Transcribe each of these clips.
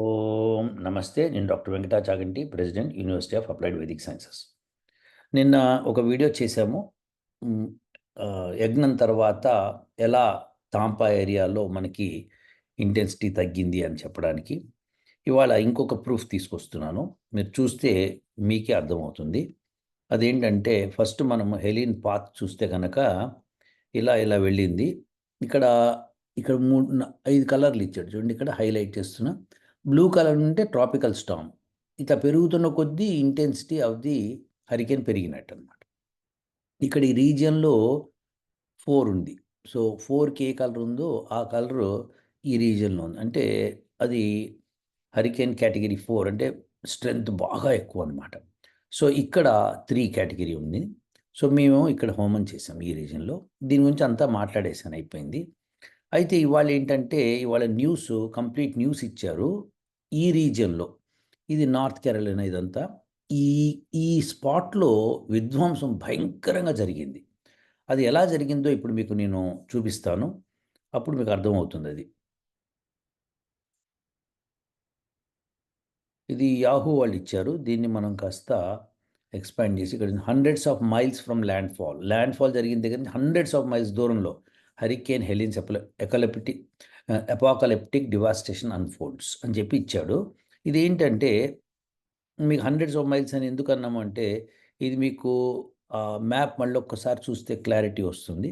ఓం నమస్తే నేను doctor Venkata Chaganti president university of applied Vedic sciences. నిన్న ఒక వీడియో చేశాము. యజ్ఞం తర్వాత ఎలా తాంపా ఏరియాలో మనకి ఇంటెన్సిటీ తగ్గింది అని చెప్పడానికి ఇవాళ ఇంకొక ప్రూఫ్ తీసుకొస్తున్నాను. మీరు చూస్తే మీకే అర్థమవుతుంది. అదేంటంటే ఫస్ట్ మనం హెలిన్ పాత్ చూస్తే కనుక ఇలా ఇలా వెళ్ళింది. ఇక్కడ ఇక్కడ మూడు ఐదు కలర్లు ఇచ్చాడు. చూడండి ఇక్కడ హైలైట్ చేస్తున్నా. బ్లూ కలర్ ఉంటే ట్రాపికల్ స్టామ్ ఇట్లా పెరుగుతున్న కొద్దీ ఇంటెన్సిటీ ఆఫ్ ది హరికేన్ పెరిగినట్టు అనమాట ఇక్కడ ఈ రీజియన్లో ఫోర్ ఉంది. సో ఫోర్కి ఏ కలర్ ఉందో ఆ కలర్ ఈ రీజియన్లో ఉంది. అంటే అది హరికేన్ కేటగిరీ ఫోర్ అంటే స్ట్రెంగ్త్ బాగా ఎక్కువ అనమాట సో ఇక్కడ త్రీ కేటగిరీ ఉంది. సో మేము ఇక్కడ హోమం చేసాం ఈ రీజన్లో దీని గురించి అంతా మాట్లాడేసాను అయిపోయింది. అయితే ఇవాళ ఏంటంటే ఇవాళ న్యూస్ కంప్లీట్ న్యూస్ ఇచ్చారు. ఈ రీజియన్లో ఇది నార్త్ కేరళైనా ఇదంతా ఈ ఈ స్పాట్లో విధ్వంసం భయంకరంగా జరిగింది. అది ఎలా జరిగిందో ఇప్పుడు మీకు నేను చూపిస్తాను. అప్పుడు మీకు అర్థమవుతుంది అది. ఇది యాహూ వాళ్ళు ఇచ్చారు. దీన్ని మనం కాస్త ఎక్స్పాండ్ చేసి ఇక్కడ hundreds of miles from landfall landfall జరిగిన దగ్గర నుంచి హండ్రెడ్స్ ఆఫ్ మైల్స్ దూరంలో హరికేన్ హెలిన్స్ ఎకలపిటి ఎపాకలెప్టిక్ డివాస్టేషన్ అన్ఫోల్డ్స్ అని చెప్పి ఇచ్చాడు. ఇది ఏంటంటే మీకు హండ్రెడ్స్ ఆఫ్ మైల్స్ అని ఎందుకు అన్నాము అంటే ఇది మీకు మ్యాప్ మళ్ళీ ఒక్కసారి చూస్తే క్లారిటీ వస్తుంది.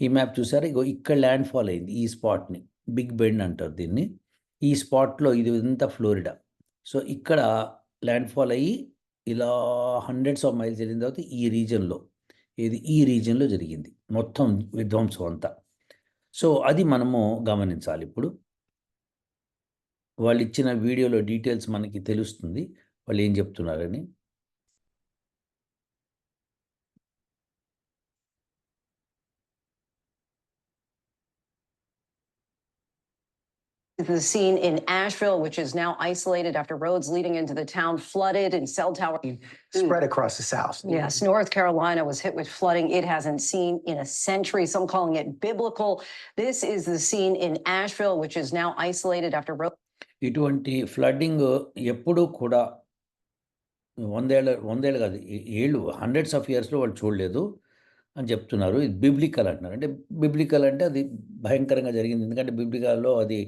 ఈ మ్యాప్ చూసారా? ఇగో ఇక్కడ ల్యాండ్ ఫాల్ అయింది ఈ స్పాట్ని బిగ్ బెండ్ అంటారు దీన్ని. ఈ స్పాట్లో ఇది ఇదంతా ఫ్లోరిడా సో ఇక్కడ ల్యాండ్ ఫాల్ అయ్యి ఇలా హండ్రెడ్స్ ఆఫ్ మైల్స్ వెళ్ళిన తర్వాత ఈ రీజన్లో ఇది ఈ రీజన్లో జరిగింది. మొత్తం విధ్వంసం అంతా. సో అది మనము గమనించాలి ఇప్పుడు. వాళ్ళు ఇచ్చిన వీడియోలో డీటెయిల్స్ మనకి తెలుస్తుంది. వాళ్ళు ఏం చెప్తున్నారని. The scene in Asheville, which is now isolated after roads leading into the town flooded and cell tower. spread across the South. Yes, North Carolina was hit with flooding it hasn't seen in a century, some calling it biblical. This is the scene in Asheville, which is now isolated after roads. ఇటువంటి flooding ఎప్పుడూ కూడా వందేళ్ళ వందేళ్ళు కాదు ఏళ్ళు hundreds of ఇయర్స్లో వాళ్ళు చూడలేదు అని చెప్తున్నారు ఇది బిబ్లికల్ అంటున్నారు అంటే బిబ్లికల్ అంటే అది భయంకరంగా జరిగింది ఎందుకంటే బిబ్లికల్లో అది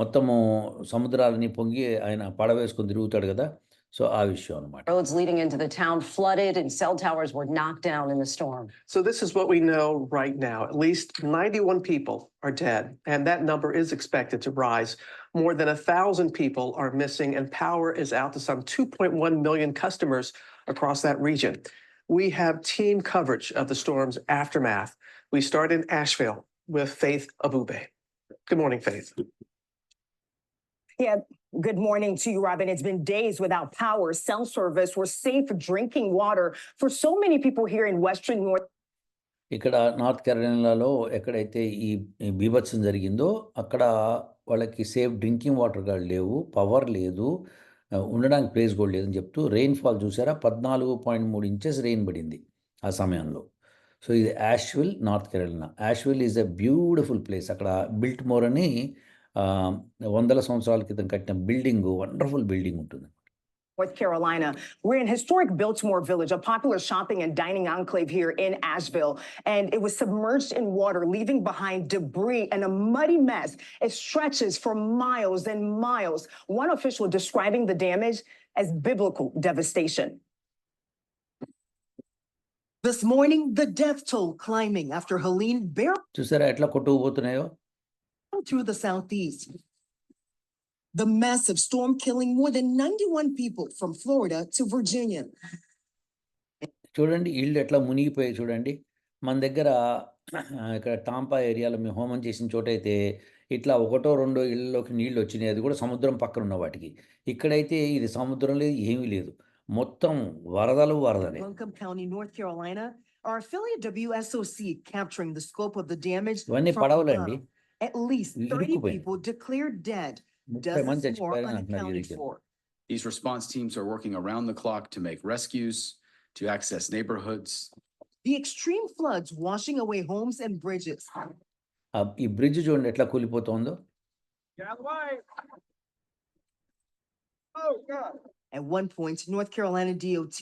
మొత్తము సముద్రాలని పొంగి ఆయన పడవేసుకొని తిరుగుతాడు కదా సో ఆ విషయం అనమాట Roads leading into the town flooded and cell towers were knocked down in the storm. So this is what we know right now. At least 91 people are dead, and that number is expected to rise. More than a thousand people are missing, and power is out to some 2.1 million customers across that region. We have team coverage of the storm's aftermath. We start in Asheville with Faith Abube. Good morning, Faith. Yeah, good morning to you, Robin. It's been days without power, cell service, or safe drinking water. For so many people here in Western North ఇక్కడ north కెరళలో ఎక్కడైతే ఈ బీభత్సం జరిగిందో అక్కడ వాళ్ళకి safe drinking water కూడా లేవు పవర్ లేదు ఉండడానికి ప్లేస్ కూడా లేదని చెప్తూ రెయిన్ ఫాల్ చూసారా? పద్నాలుగు పాయింట్ మూడు ఇంచెస్ రెయిన్ పడింది ఆ సమయంలో. సో ఇది Asheville north Carolina Asheville is a beautiful place అక్కడ బిల్ట్ మోర్ అని వందల సంవత్సరాల క్రితం కట్టిన బిల్డింగ్ వండర్ఫుల్ బిల్డింగ్ ఉంటుంది North Carolina. We're in historic Biltmore Village, a popular shopping and dining enclave here in Asheville. And it was submerged in water, leaving behind debris and a muddy mess. It stretches for miles and miles. One official describing the damage as biblical devastation. This morning, the death toll climbing after Helene barreled చూసారా ఎట్లా కొట్టుకుపోతున్నాయో Through the southeast. The massive storm killing more than 91 people from Florida to Virginia. చూడండి ఇళ్ళు ఎట్లా మునిగిపోయాయి చూడండి మన దగ్గర ఇక్కడ Tampa ఏరియాలో మేము హోమం చేసిన చోట అయితే ఇట్లా ఒకటో రెండో ఇళ్ళలోకి నీళ్ళు వచ్చినాయి అది కూడా సముద్రం పక్కన ఉన్న వాటికి ఇక్కడైతే ఇది సముద్రం లేదు ఏమీ లేదు మొత్తం వరదలు వరదలే Buncombe County, North Carolina, our affiliate WSOC capturing the scope of the damage. ఇవన్నీ పడవలండి. At least E- 30 ఇరుక్కుపోయినాయి. people declared dead, ముప్పై మంది dozens more చచ్చిపోయారని అంటున్నారు ఈ unaccounted region for. These response teams are working around the clock to make rescues, to access neighborhoods, The extreme floods washing away homes and bridges. ఈ bridge చూడండి ఎట్లా కూలిపోతుందో At one point, North Carolina DOT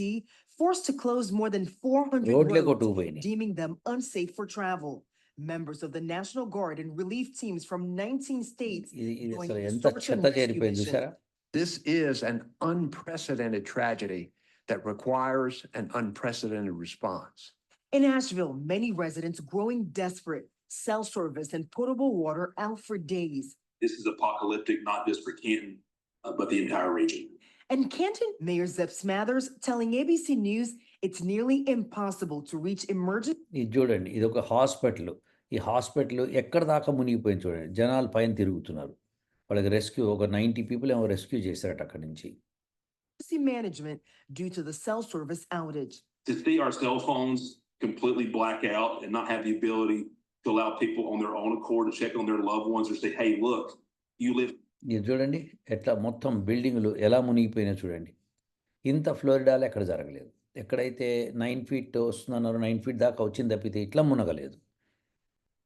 forced to close more than four hundred రోడ్లే roads, కొట్టుకుపోయినాయి deeming them unsafe for travel. Members of the National Guard and relief teams from nineteen states ఇది ఇది joined అసలు the ఎంత search and చెత్త rescue చేరిపోయింది mission. చూసారా This is an unprecedented tragedy that requires an unprecedented response. In Asheville, many residents growing desperate, cell service and potable water out for days. This is apocalyptic, not just for Canton, uh, but the entire region. And Canton Mayor Zeb Smathers telling ABC News it's nearly impossible to reach emergency ఇది చూడండి ఇది ఒక hospital ఈ hospital ఎక్కడ దాకా మునిగిపోయింది చూడండి జనాలు పైన తిరుగుతున్నారు వాళ్ళకి రెస్క్యూ ఒక నైంటీ పీపుల్ ఏమో రెస్క్యూ చేశారట అక్కడి నుంచి management due to the cell service outage. To see our cell phones completely black out and not have the ability to allow people on their own accord to check on their loved ones or say, hey, look, you live ఇది చూడండి ఎట్లా మొత్తం బిల్డింగ్లు ఎలా మునిగిపోయినాయి చూడండి ఇంత ఫ్లోరిడాలో ఎక్కడ జరగలేదు ఎక్కడైతే నైన్ ఫీట్ వస్తుందన్నారో నైన్ ఫీట్ దాకా వచ్చింది తప్పితే ఇట్లా మునగలేదు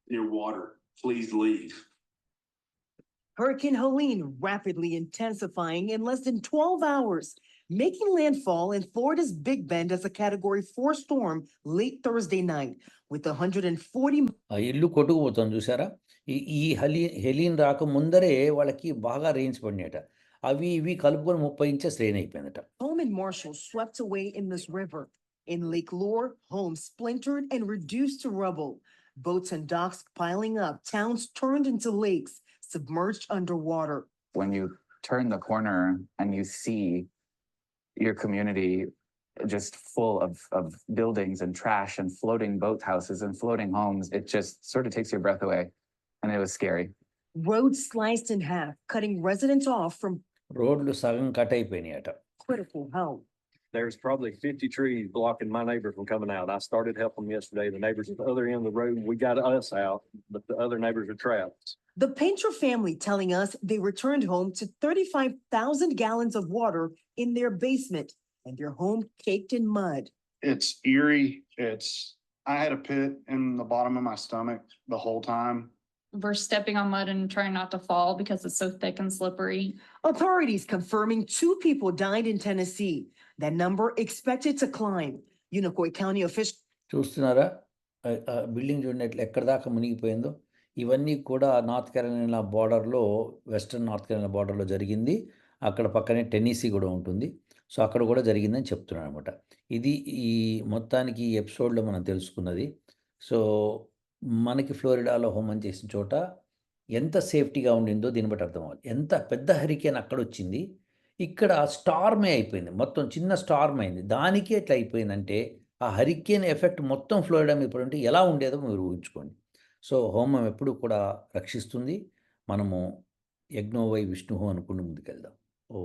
near water, please leave. Hurricane Helene rapidly intensifying in less than twelve hours, making landfall in Florida's Big Bend as a category four storm late Thursday night with hundred and forty ఆ ఇల్లు కొట్టుకుపోతుంది చూసారా ఈ ఈ హలి Helen రాక ముందరే వాళ్ళకి బాగా range పడినాయట అవి ఇవి కలుపుకొని ముప్పై inches rain అయిపోయిందట home in Marshall swept away in this river. In Lake Lore, homes splintered and reduced to rubble. Boats and docks piling up, towns turned into lakes, submerged underwater. when you turn the corner and you see your community just full of, of buildings and trash and floating boathouses and floating homes, it just sort of takes your breath away. And it was scary. Roads sliced in half, cutting residents off from రోడ్లు సగం cut అయిపోయినాయట critical help. there's probably fifty trees blocking my neighbor from coming out. I started helping them yesterday. The neighbors at the other end of the road, we got us out, but the other neighbors are trapped. The Painter family telling us they returned home to thirty-five thousand gallons of water in their basement and their home caked in mud. It's eerie. It's, I had a pit in the bottom of my stomach the whole time. We're stepping on mud and trying not to fall because it's so thick and slippery. Authorities confirming two people died in Tennessee. That number expected to climb. Unicoi County officials చూస్తున్నారా ఆ- ఆ building చూడండి ఎట్లా ఎక్కడ దాకా మునిగిపోయిందో ఇవన్నీ కూడా north కెరళైనా బార్డర్లో వెస్ట్రన్ నార్త్ కెరళైనా బార్డర్లో జరిగింది అక్కడ పక్కనే టెన్నీసీ కూడా ఉంటుంది సో అక్కడ కూడా జరిగిందని చెప్తున్నాను అనమాట ఇది ఈ మొత్తానికి ఈ ఎపిసోడ్లో మనం తెలుసుకున్నది సో మనకి ఫ్లోరిడాలో హోమం చేసిన చోట ఎంత సేఫ్టీగా ఉండిందో దీన్ని బట్టి అర్థం అవ్వాలి ఎంత పెద్ద హరికేన్ అక్కడ వచ్చింది ఇక్కడ స్టార్మే అయిపోయింది మొత్తం చిన్న స్టార్మ్ అయింది. దానికే ఎట్లా అయిపోయిందంటే ఆ హరికేన్ ఎఫెక్ట్ మొత్తం ఫ్లోరిడా మీద పడి ఉంటే ఎలా ఉండేదో మీరు ఊహించుకోండి. సో హోమం ఎప్పుడు కూడా రక్షిస్తుంది. మనము యజ్ఞోవై విష్ణువు అనుకుంటూ ముందుకెళ్దాం. ఓ